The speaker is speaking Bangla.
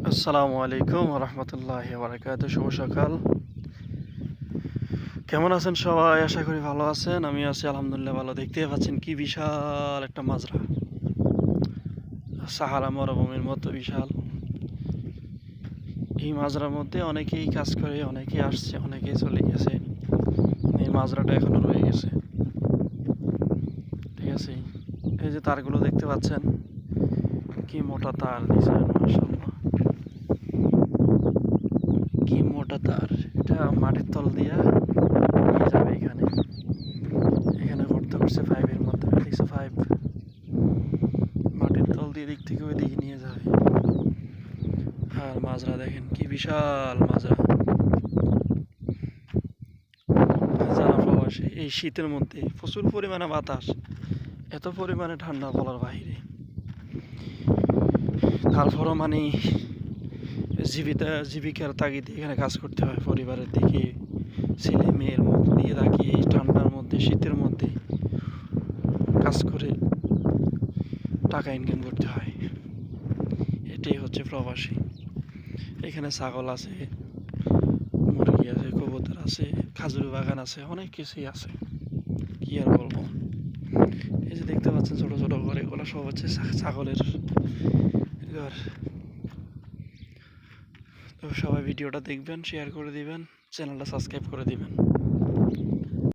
আসসালামু আলাইকুম রহমতুল্লাহ বারাকাত শুভ সকাল। কেমন আছেন সবাই? আশা করি ভালো আছেন। আমি আছি, আলহামদুলিল্লাহ, ভালো। দেখতে পাচ্ছেন কি বিশাল একটা মাজরা। সাহারা মরুভূমির মতো বিশাল। এই মাজরার মধ্যে অনেকেই কাজ করে, অনেকেই আসছে, অনেকেই চলে গেছে। এই মাজরাটা এখনও রয়ে গেছে। ঠিক আছে? এই যে তারগুলো দেখতে পাচ্ছেন, কি মোটা তার দিয়েছেন মাসাল্লাহ কি মোটা তার? এটা মাটির তল দিয়া নিয়ে যাবে এখানে। এখানে করতে করছে ফাইভের মধ্যে। দেখছ ফাইভ মাটির তল দিয়ে দিক থেকে ওই দিকে নিয়ে যাবে। আর মাজরা দেখেন কি বিশাল মাজরা। এই শীতের মধ্যে প্রচুর পরিমাণে বাতাস। এত পরিমাণে ঠান্ডা বলার বাইরে তারপরও মানে জীবিকা জীবিকার তাগিদে এখানে কাজ করতে হয় পরিবারের দিকে, ছেলে মেয়ের মধ্য দিয়ে তাকিয়ে ঠান্ডার মধ্যে, শীতের মধ্যে কাজ করে টাকা ইনকাম করতে হয়। এটাই হচ্ছে প্রবাসী। এখানে ছাগল আছে, মুরগি আছে, কবুতর আছে, খাজুর বাগান আছে, অনেক কিছুই আছে। কি আর বলব? এই যে দেখতে পাচ্ছেন ছোট ছোট ঘর, এগুলো সব হচ্ছে ছাগলের ঘর। তো সবাই ভিডিওটা দেখবেন শেয়ার করে দিবেন চ্যানেলটা সাবস্ক্রাইব করে দিবেন।